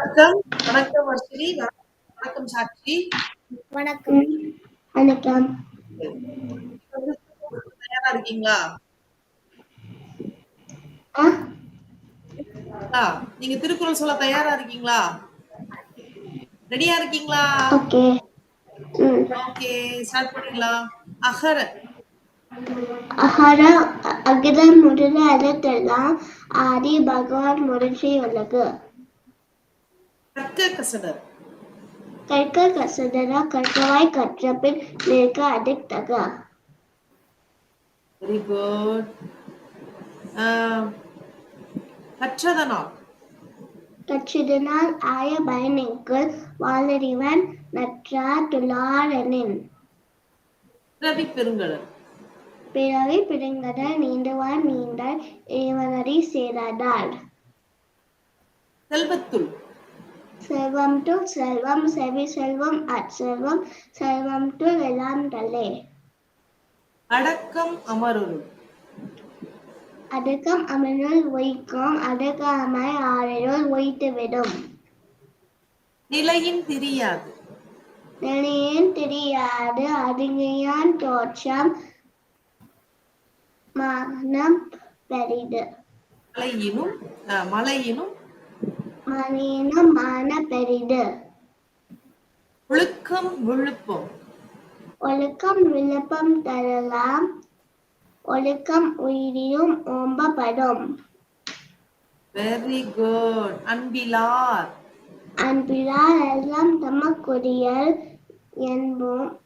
வணக்கம். வணக்கம் வர்ஷினி. வணக்கம் சாட்சி. வணக்கம். வணக்கம். தயாரா இருக்கீங்களா? நீங்க திருக்குறள் சொல்ல தயாரா இருக்கீங்களா? ரெடியா இருக்கீங்களா? ஓகே. ஸ்டார்ட் பண்ணிடலாம். அகர. அகர அகிர முதல எழுத்தெல்லாம் ஆதி பகவான் முடிச்சி உலகு கற்க கசடர். கற்க கசதரா கற்றவாய் கற்றபின் நிற்க அதிர்த்தக வெரி குட் கற்றதனால். கற்றிதனால் ஆய பயனிக்குள் வாழறிவன் நற்றா துளாரெனின். பிறவி பெருங்கடல். பிறவி பிடுங்கட நீண்டுவான் நீண்டால் இவனடி சேராதார் செல்வத்துள். செல்வம் டு செல்வம் செவி செல்வம் அச்செல்வம் செல்வம் டு எல்லாம் தலே அடக்கம் அமருள். அடுக்கம் அமனுள் ஒய்க்கும் அடுக்காமை ஆறினுள் ஒய்த்துவிடும். நிலையின் திரியாது. நெளியன் தெரியாது அதுங்கையான் தோற்றம் மனம் பெரிது மலையினும் மலையினும் மனிதனும் மான பெரிது ஒழுக்கம் விழுப்பம். ஒழுக்கம் விழுப்பம் தரலாம். ஒழுக்கம் உயிரியும் ஓம்பப்படும். Very good அன்பிலார். அன்பிலார் எல்லாம் தமக்குரியல் என்போம்.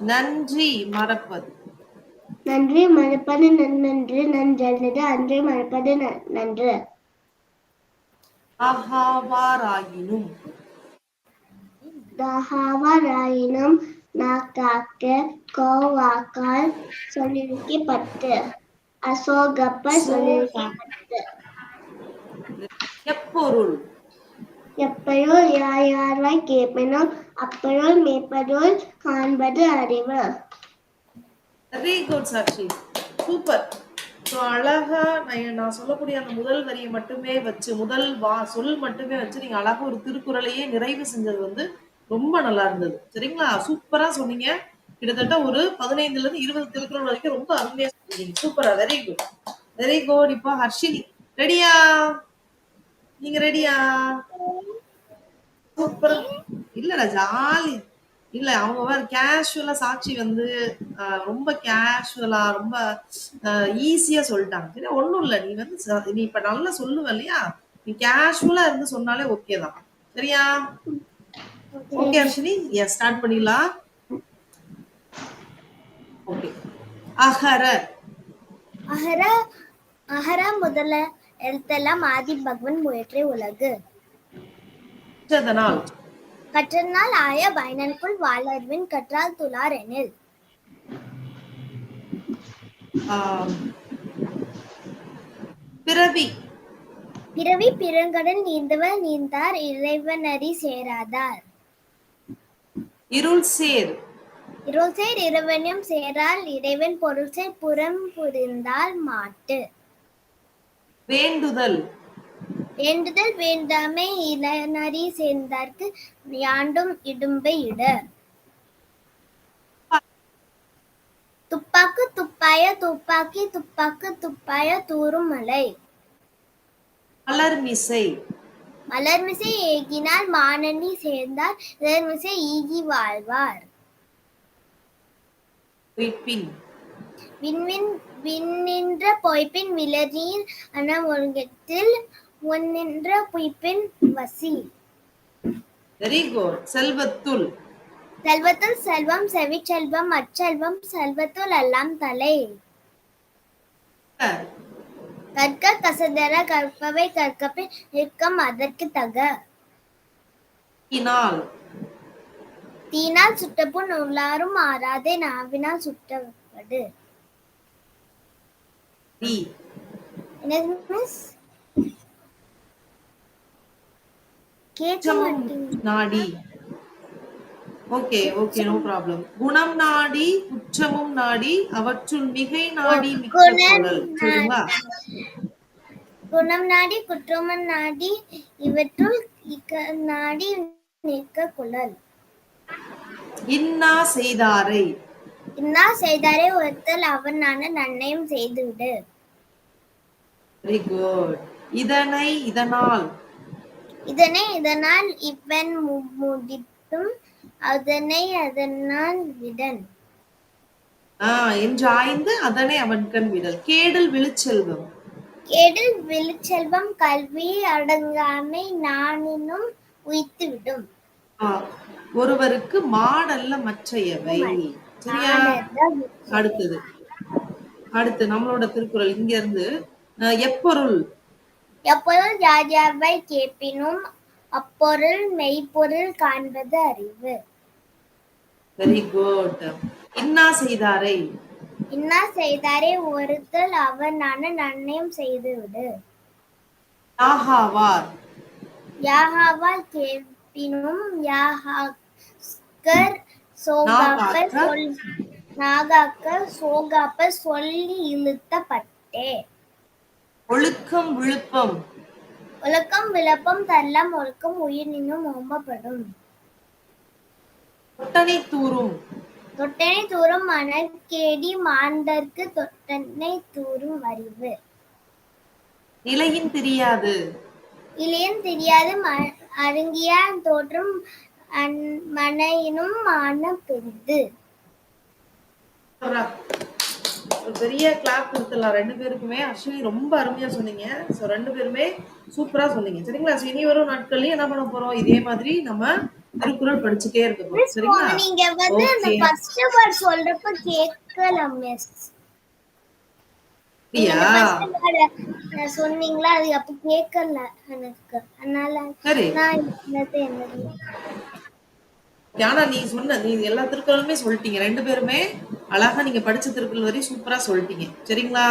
நன்றி மறப்பது. நன்றி மறுப்பது நன்னன்று நன்றல்லது அன்றி மறுப்பது நன்று. ஆகாவாராயினும் தகாவராயினும் நாக்காக்க கோவாக்கால் சொல்லிருக்கப்பட்டு அசோகப்ப சொல்லிருக்கப்பட்டு எப்பொருள்? எப்பொருள் யார் யார்வாய் கேட்பினோ அப்பொருள் மேற்பொருள் காண்பது அறிவு. Very good Sakshi super so அழகா நான் நான் சொல்லக்கூடிய அந்த முதல் வரியை மட்டுமே வச்சு முதல் வா சொல் மட்டுமே வச்சு நீங்க அழகா ஒரு திருக்குறளையே நிறைவு செஞ்சது வந்து ரொம்ப நல்லா இருந்தது. சரிங்களா? சூப்பரா சொன்னீங்க. கிட்டத்தட்ட ஒரு பதினைந்துல இருந்து இருபது திருக்குறள் வரைக்கும் ரொம்ப அருமையா சொன்னீங்க. சூப்பரா வெரி குட் வெரி குட் இப்போ ஹர்ஷினி. ரெடியா நீங்க ரெடியா சூப்பர் இல்லடா ஜாலி இல்ல அவங்க வேற கேஷுவலா சாட்சி வந்து ரொம்ப கேஷுவலா ரொம்ப ஈஸியா சொல்லிட்டாங்க. சரி ஒண்ணும் இல்ல. நீ வந்து நீ இப்ப நல்லா சொல்லுவ இல்லையா? நீ கேஷுவலா இருந்து சொன்னாலே ஓகே தான். சரியா? ஓகே அர்ஷினி. எஸ் ஸ்டார்ட் பண்ணிடலாம். ஓகே அகர அகர அகர முதல எழுத்தெல்லாம் ஆதி பகவன் முயற்றே உலகு. கற்றதனால் கற்றனால் ஆய பயனனுக்குள் வாழறிவின் கற்றால் துளார் எனில். பிறவி. பிறவி பிறங்கடன் நீந்தவர் நீந்தார் இறைவனடி சேராதார். இருள் சேர். இருள் சேர் இறைவனும் சேரால் இறைவன் பொருள் சேர் புறம் புரிந்தால் மாட்டு. வேண்டுதல். வேண்டுதல் வேண்டாமை இளநரி சேர்ந்தார்க்கு யாண்டும் இடும்பை இட. துப்பாக்கு துப்பாய துப்பாக்கி துப்பாக்கு துப்பாய தூரும் மலை. மலர்மிசை. மலர்மிசை ஏகினால் மானணி சேர்ந்தார் இதர்மிசை ஈகி வாழ்வார். பொய்ப்பின் விண்வின் விண்ணின்ற பொய்ப்பின் விளநீர் அன ஒருங்கத்தில் ஒன்னின்ற பொய்ப்பின் வசி. வெரி குட் செல்வத்துள். செல்வத்துள் செல்வம் செவிச்செல்வம் அச்செல்வம் செல்வத்துள் எல்லாம் தலை. கற்க. கசதர கற்பவை கற்கப்பின் நிற்கம் அதற்கு தக. நாள் தீனால் சுட்டப்புண் உள்ளாரும் ஆறாதே நாவினால் சுட்டவது டி என்னது மிஸ் நாடி. ஓகே ஓகே நோ ப்ராப்ளம் குணம் நாடி குற்றமும் நாடி அவற்றுள் மிகை நாடி மிக்க குழல் சரிங்களா குணம் நாடி குற்றமன் நாடி இவற்றுள் நாடி நிற்க குழல் இன்னா செய்தாரை. இன்னா செய்தாரே ஒருத்தல் அவனான நன்மையும் செய்துவிடு. வெரி குட் இதனை இதனால் இதனை இதனால் இவன் முடித்தும் அதனை அதனால் விடன். ஆஹ் என்று ஆய்ந்து அதனை அவன் கண் விடல். கேடல் விழுச்செல்வம். கேடில் விழுச்செல்வம் கல்வி அடங்காமை நானினும் உய்த்து விடும் ஒருவருக்கு மாடல்ல மற்றையவை. சரியா? அடுத்தது. அடுத்து நம்மளோட திருக்குறள். இங்க இருந்து எப்பொருள்? எப்பொருள் ராஜாவை கேட்பினும் அப்பொருள் மெய்ப்பொருள் காண்பது அறிவு. வெரி குட் இன்னா செய்தாரை? இன்னா செய்தாரே ஒருத்தல் அவனான நன்மையும் செய்துவிடு. யாகாவார். யாகாவால் கேட்பினும் யாகாக்கர் சோகாப்பர் நாகாக்க? சொல் நாகாக்கர் சோகாப்பர் சொல்லி இழுத்தப்பட்டே. ஒழுக்கம் விழுப்பம். ஒழுக்கம் விளப்பம் தரலாம் ஒழுக்கம் உயிரினும் ஓம்பப்படும். ஒட்டனை தூரும். தொட்டனை தூரும் மணற்கேடி மாந்தர்க்கு தொட்டனை தூரும் அறிவு நிலையின் தெரியாது. இளையன் தெரியாது அருங்கியான் தோற்றும் மனையினும் மான பெரிது. ஒரு பெரிய கிளாப் கொடுத்துடலாம் ரெண்டு பேருக்குமே அஸ்வினி ரொம்ப அருமையா சொன்னீங்க. ஸோ ரெண்டு பேருமே சூப்பரா சொன்னீங்க. சரிங்களா? ஸோ இனி வரும் நாட்கள்லயும் என்ன பண்ண போறோம்? இதே மாதிரி நம்ம திருக்குறள் படிச்சுட்டே இருக்க போறோம். சரிங்களா? நீங்க வந்து அந்த. ஃபர்ஸ்ட் வேர்ட் சொல்றப்ப கேட்கல மிஸ் சொன்னீங்களா? அது அப்ப கேட்கல எனக்கு. அதனால சரி. நான் என்னது ஆனா நீ சொன்ன நீ எல்லா திருக்குறளுமே சொல்லிட்டீங்க. ரெண்டு பேருமே அழகா நீங்க படிச்ச திருக்குறள் வரையும் சூப்பரா சொல்லிட்டீங்க. சரிங்களா?